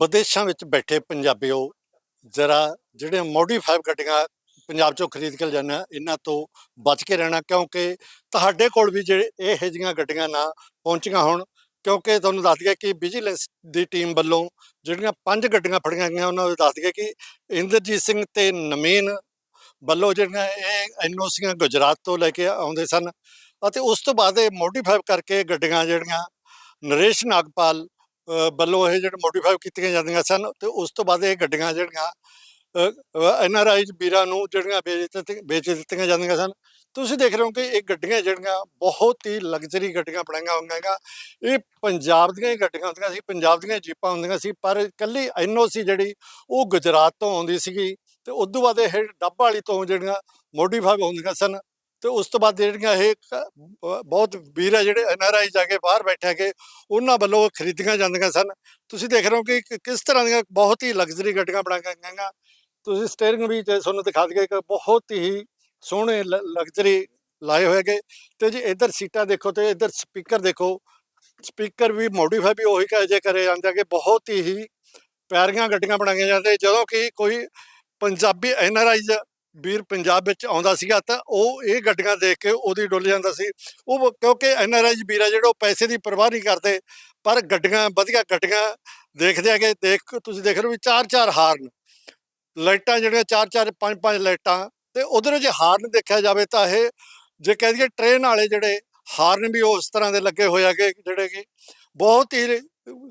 ਵਿਦੇਸ਼ਾਂ ਵਿੱਚ ਬੈਠੇ ਪੰਜਾਬੀਓ, ਜਰਾ ਜਿਹੜੇ ਮੋਡੀਫਾਈਡ ਗੱਡੀਆਂ ਪੰਜਾਬ ਚੋਂ ਖਰੀਦ ਕੇ ਲਿਜਾਣਾ ਇਹਨਾਂ ਤੋਂ ਬਚ ਕੇ ਰਹਿਣਾ, ਕਿਉਂਕਿ ਤੁਹਾਡੇ ਕੋਲ ਵੀ ਜਿਹੜੇ ਇਹ ਜਿਹੀਆਂ ਗੱਡੀਆਂ ਨਾ ਪਹੁੰਚੀਆਂ ਹੋਣ, ਕਿਉਂਕਿ ਤੁਹਾਨੂੰ ਦੱਸ ਦਈਏ ਕਿ ਵਿਜੀਲੈਂਸ ਦੀ ਟੀਮ ਵੱਲੋਂ ਜਿਹੜੀਆਂ ਪੰਜ ਗੱਡੀਆਂ ਫੜੀਆਂ ਗਈਆਂ, ਉਹਨਾਂ ਨੂੰ ਦੱਸ ਦਈਏ ਕਿ ਇੰਦਰਜੀਤ ਸਿੰਘ ਤੇ ਨਮੀਨ ਵੱਲੋਂ ਜਿਹੜੀਆਂ ਇਹ ਐਨਓਸੀਆਂ ਗੁਜਰਾਤ ਤੋਂ ਲੈ ਕੇ ਆਉਂਦੇ ਸਨ, ਅਤੇ ਉਸ ਤੋਂ ਬਾਅਦ ਇਹ ਮੋਡੀਫਾਈ ਕਰਕੇ ਗੱਡੀਆਂ ਜਿਹੜੀਆਂ ਨਰੇਸ਼ ਨਾਗਪਾਲ ਵੱਲੋਂ ਇਹ ਜਿਹੜੇ ਮੋਡੀਫਾਈ ਕੀਤੀਆਂ ਜਾਂਦੀਆਂ ਸਨ ਤੇ ਉਸ ਤੋਂ ਬਾਅਦ ਇਹ ਗੱਡੀਆਂ ਜਿਹੜੀਆਂ ਐੱਨ ਆਰ ਆਈ ਵੀਰਾਂ ਨੂੰ ਜਿਹੜੀਆਂ ਵੇਚ ਦਿੱਤੀ- ਵੇਚ ਦਿੱਤੀਆਂ ਜਾਂਦੀਆਂ ਸਨ। ਤੁਸੀਂ ਦੇਖ ਰਹੇ ਹੋ ਕਿ ਇਹ ਗੱਡੀਆਂ ਜਿਹੜੀਆਂ ਬਹੁਤ ਹੀ ਲਗਜ਼ਰੀ ਗੱਡੀਆਂ ਬਣਾਈਆਂ ਹੋਈਆਂ ਹੈਗਾ ਇਹ ਪੰਜਾਬ ਦੀਆਂ ਹੀ ਗੱਡੀਆਂ ਹੁੰਦੀਆਂ ਸੀ, ਪੰਜਾਬ ਦੀਆਂ ਜੀਪਾਂ ਹੁੰਦੀਆਂ ਸੀ, ਪਰ ਇਕੱਲੀ ਐਨਓਸੀ ਜਿਹੜੀ ਉਹ ਗੁਜਰਾਤ ਤੋਂ ਆਉਂਦੀ ਸੀਗੀ ਤੇ ਉਸ ਤੋਂ ਬਾਅਦ ਇਹ ਡੱਬ ਵਾਲੀ ਤੋਂ ਜਿਹੜੀਆਂ ਮੋਡੀਫਾਈ ਹੁੰਦੀਆਂ ਸਨ। ਤੇ ਉਸ ਤੋਂ ਬਾਅਦ ਜਿਹੜੀਆਂ ਇਹ ਕ- ਬਹੁਤ ਵੀਰ ਆ ਜਿਹੜੇ ਐਨਆਰਆਈ ਜਾ ਕੇ ਬਾਹਰ ਬੈਠੇ ਹੈਗੇ, ਉਹਨਾਂ ਵੱਲੋਂ ਖਰੀਦੀਆਂ ਜਾਂਦੀਆਂ ਸਨ। ਤੁਸੀਂ ਦੇਖ ਰਹੇ ਹੋ ਕਿ ਕਿਸ ਤਰ੍ਹਾਂ ਦੀਆਂ ਬਹੁਤ ਹੀ ਲਗਜ਼ਰੀ ਗੱਡੀਆਂ ਬਣਾਈਆਂ ਗਈਆਂ। ਤੁਸੀਂ ਸਟੀਅਰਿੰਗ ਵੀ ਤੇ ਤੁਹਾਨੂੰ ਦਿਖਾ ਦਈਏ ਕਿ ਬਹੁਤ ਹੀ ਸੋਹਣੇ ਲਗਜ਼ਰੀ ਲਾਏ ਹੋਏ ਗਏ ਤੇ ਜੀ ਇੱਧਰ ਸੀਟਾਂ ਦੇਖੋ ਤੇ ਇੱਧਰ ਸਪੀਕਰ ਦੇਖੋ। ਸਪੀਕਰ ਵੀ ਮੋਡੀਫਾਈ ਵੀ ਉਹੀ ਕਹੇ ਜੇ ਕਰੇ ਜਾਂਦੇ ਕਿ ਬਹੁਤ ਹੀ ਪਿਆਰੀਆਂ ਗੱਡੀਆਂ ਬਣਾਈਆਂ ਜਾਂਦੇ ਜਦੋਂ ਕਿ ਕੋਈ ਪੰਜਾਬੀ ਐਨਆਰਆਈਜ਼ ਵੀਰ ਪੰਜਾਬ ਵਿੱਚ ਆਉਂਦਾ ਸੀਗਾ ਤਾਂ ਉਹ ਇਹ ਗੱਡੀਆਂ ਦੇਖ ਕੇ ਉਹਦੀ ਡੁੱਲ ਜਾਂਦਾ ਸੀ। ਉਹ ਕਿਉਂਕਿ ਐਨਆਰਆਈਜ਼ ਵੀਰ ਆ ਜਿਹੜੇ ਉਹ ਪੈਸੇ ਦੀ ਪਰਵਾਹ ਨਹੀਂ ਕਰਦੇ, ਪਰ ਗੱਡੀਆਂ, ਵਧੀਆ ਗੱਡੀਆਂ ਦੇਖਦੇ ਹੈਗੇ, ਦੇਖ ਤੁਸੀਂ ਦੇਖ ਰਹੇ ਹੋ ਵੀ ਚਾਰ ਚਾਰ ਹਾਰਨ। ਲਾਈਟਾਂ ਜਿਹੜੀਆਂ ਚਾਰ ਚਾਰ ਪੰਜ ਪੰਜ ਲਾਈਟਾਂ ਤੇ ਉਧਰ ਜੇ ਹਾਰਨ ਦੇਖਿਆ ਜਾਵੇ ਤਾਂ ਇਹ ਜੇ ਕਹਿ ਦਈਏ ਟ੍ਰੇਨ ਵਾਲੇ ਜਿਹੜੇ ਹਾਰਨ ਵੀ ਉਸ ਤਰ੍ਹਾਂ ਦੇ ਲੱਗੇ ਹੋਏ ਹੈਗੇ ਜਿਹੜੇ ਕਿ ਬਹੁਤ ਹੀ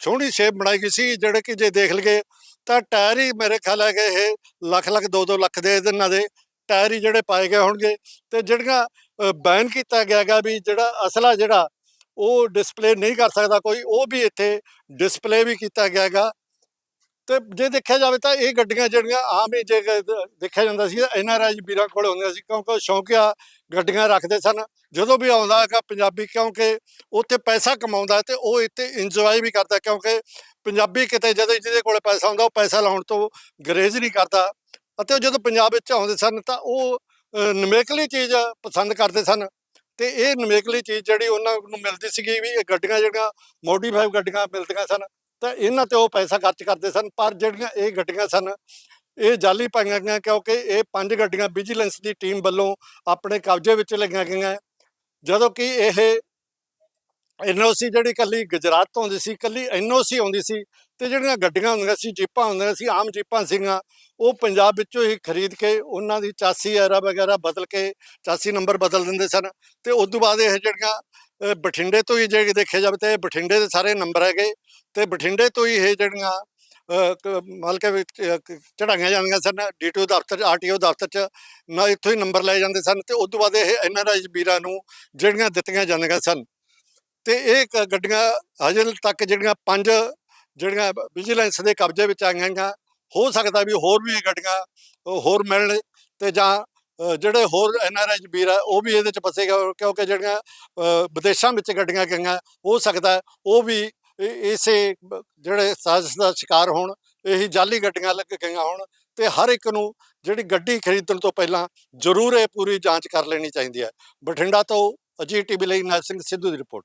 ਸੋਹਣੀ ਸ਼ੇਪ ਬਣਾਈ ਗਈ ਸੀ, ਜਿਹੜੇ ਕਿ ਜੇ ਦੇਖ ਲਈਏ ਤਾਂ ਟਾਇਰ ਹੀ ਮੇਰੇ ਖਿਆਲ ਹੈ ਕਿ ਇਹ ਲੱਖ ਲੱਖ 2-2 ਲੱਖ ਦੇ ਇਹਨਾਂ ਦੇ ਟਾਇਰ ਹੀ ਜਿਹੜੇ ਪਾਏ ਗਏ ਹੋਣਗੇ ਤੇ ਜਿਹੜੀਆਂ ਬੈਨ ਕੀਤਾ ਗਿਆ ਗਾ ਵੀ ਜਿਹੜਾ ਅਸਲਾ ਜਿਹੜਾ ਉਹ ਡਿਸਪਲੇ ਨਹੀਂ ਕਰ ਸਕਦਾ ਕੋਈ, ਉਹ ਵੀ ਇੱਥੇ ਡਿਸਪਲੇ ਵੀ ਕੀਤਾ ਗਿਆ ਗਾ ਤੇ ਜੇ ਦੇਖਿਆ ਜਾਵੇ ਤਾਂ ਇਹ ਗੱਡੀਆਂ ਜਿਹੜੀਆਂ ਆਮ ਹੀ ਜੇ ਦੇਖਿਆ ਜਾਂਦਾ ਸੀ ਆਈ ਵੀਰਾਂ ਕੋਲ ਹੁੰਦੀਆਂ ਸੀ ਕਿਉਂਕਿ ਉਹ ਸ਼ੌਂਕੀਆ ਗੱਡੀਆਂ ਰੱਖਦੇ ਸਨ। ਜਦੋਂ ਵੀ ਆਉਂਦਾ ਹੈਗਾ ਪੰਜਾਬੀ ਕਿਉਂਕਿ ਉੱਥੇ ਪੈਸਾ ਕਮਾਉਂਦਾ ਹੈ ਤੇ ਉਹ ਇੱਥੇ ਇੰਜੋਏ ਵੀ ਕਰਦਾ ਕਿਉਂਕਿ ਪੰਜਾਬੀ ਕਿਤੇ ਜਦੋਂ ਜਿਹਦੇ ਕੋਲ ਪੈਸਾ ਹੁੰਦਾ ਉਹ ਪੈਸਾ ਲਾਉਣ ਤੋਂ ਗਰੇਜ਼ ਨਹੀਂ ਕਰਦਾ। ਅਤੇ ਉਹ ਜਦੋਂ ਪੰਜਾਬ ਵਿੱਚ ਆਉਂਦੇ ਸਨ ਤਾਂ ਉਹ ਅ, ਚੀਜ਼ ਪਸੰਦ ਕਰਦੇ ਸਨ। ਤੇ ਇਹ ਨਿਵੇਕਲੀ ਚੀਜ਼ ਜਿਹੜੀ ਉਹਨਾਂ ਨੂੰ ਮਿਲਦੀ ਸੀਗੀ ਵੀ ਇਹ ਗੱਡੀਆਂ ਜਿਹੜੀਆਂ ਮੋਡੀਫਾਈ ਗੱਡੀਆਂ ਮਿਲਦੀਆਂ ਸਨ। ਤਾਂ ਇਹਨਾਂ ਤੇ ਉਹ ਪੈਸਾ ਖਰਚ ਕਰਦੇ ਸਨ, ਪਰ ਜਿਹੜੀਆਂ ਇਹ ਗੱਡੀਆਂ ਸਨ, ਇਹ ਜਾਲੀ ਪਾਈਆਂ ਗਈਆਂ ਕਿਉਂਕਿ ਇਹ ਪੰਜ ਗੱਡੀਆਂ ਵਿਜੀਲੈਂਸ ਦੀ ਟੀਮ ਵੱਲੋਂ ਆਪਣੇ ਕਬਜ਼ੇ ਵਿੱਚ ਲਈਆਂ ਗਈਆਂ। ਜਦੋਂ ਕਿ ਇਹ ਐਨਓਸੀ ਜਿਹੜੀ ਕੱਲੀ ਗੁਜਰਾਤ ਤੋਂ ਆਉਂਦੀ ਸੀ ਕੱਲੀ ਐਨਓਸੀ ਆਉਂਦੀ ਸੀ ਤੇ ਜਿਹੜੀਆਂ ਗੱਡੀਆਂ ਹੁੰਦੀਆਂ ਸੀ ਜੀਪਾਂ ਹੁੰਦੀਆਂ ਸੀ ਆਮ ਜੀਪਾਂ ਸੀਗੀਆਂ ਉਹ ਪੰਜਾਬ ਵਿੱਚੋਂ ਹੀ ਖਰੀਦ ਕੇ ਉਹਨਾਂ ਦੀ ਚਾਸੀ ਐਰਾ ਵਗੈਰਾ ਬਦਲ ਕੇ ਚਾਸੀ ਨੰਬਰ ਬਦਲ ਦਿੰਦੇ ਸਨ ਤੇ ਉਸ ਤੋਂ ਬਾਅਦ ਇਹ ਜਿਹੜੀਆਂ ਬਠਿੰਡੇ ਤੋਂ ਹੀ ਜੇ ਦੇਖਿਆ ਜਾਵੇ ਤਾਂ ਇਹ ਬਠਿੰਡੇ ਦੇ ਸਾਰੇ ਨੰਬਰ ਹੈਗੇ ਤੇ ਬਠਿੰਡੇ ਤੋਂ ਹੀ ਇਹ ਜਿਹੜੀਆਂ ਅ, ਕ- ਮਤਲਬ ਕਿ ਵਿੱਚ, ਅ, ਕ- ਚੜਾਈਆਂ ਜਾਂਦੀਆਂ ਸਨ ਡੀਟੀਓ ਦਫ਼ਤਰ ਆਰਟੀਓ ਦਫ਼ਤਰ ਚ ਨਾ ਇੱਥੋਂ ਹੀ ਨੰਬਰ ਲਏ ਜਾਂਦੇ ਸਨ ਤੇ ਉਸ ਤੋਂ ਬਾਅਦ ਇਹ ਐਨਆਰਆਈ ਵੀਰਾਂ ਨੂੰ ਜਿਹੜੀਆਂ ਦਿੱਤੀਆਂ ਜਾਂਦੀਆਂ ਸਨ। ਤੇ ਇਹ ਕ- ਗੱਡੀਆਂ ਹਜੇ ਤੱਕ ਜਿਹੜੀਆਂ ਪੰਜ ਜਿਹੜੀਆਂ ਵਿਜੀਲੈਂਸ ਦੇ ਕਬਜ਼ੇ ਵਿੱਚ ਆਈਆਂ ਗਈਆਂ ਹੋ ਸਕਦਾ ਵੀ ਹੋਰ ਵੀ ਇਹ ਗੱਡੀਆਂ ਅ, ਹੋਰ ਮਿਲਣ ਤੇ ਜਾਂ ਅ, ਜਿਹੜੇ ਹੋਰ ਐਨਆਰਆਈ ਵੀਰ ਆ ਉਹ ਵੀ ਇਹਦੇ ਚ ਫਸੇਗਾ ਕਿਉਂਕਿ ਜਿਹੜੀਆਂ ਅ, ਵਿਦੇਸ਼ਾਂ ਵਿੱਚ ਗੱਡੀਆਂ ਗਈਆਂ ਹੋ ਸਕਦਾ ਉਹ ਵੀ ਇ- ਇਸੇ ਬ- ਜਿਹੜੇ ਸਾਜ਼ਿਸ਼ ਦਾ ਸ਼ਿਕਾਰ ਹੋਣ ਇਹੀ ਜਾਲੀ ਗੱਡੀਆਂ ਲੱਗ ਗਈਆਂ ਹੋਣ ਤੇ ਹਰ ਇੱਕ ਨੂੰ ਜਿਹੜੀ ਗੱਡੀ ਖਰੀਦਣ ਤੋਂ ਪਹਿਲਾਂ ਜ਼ਰੂਰ ਇਹ ਪੂਰੀ ਜਾਂਚ ਕਰ ਲੈਣੀ ਚਾਹੀਦੀ ਹੈ। ਬਠਿੰਡਾ ਤੋਂ ਅਜੀਤ ਟੀਵੀ ਲਈ ਨਰ ਸਿੰਘ ਸਿੱਧੂ ਦੀ ਰਿਪੋਰਟ।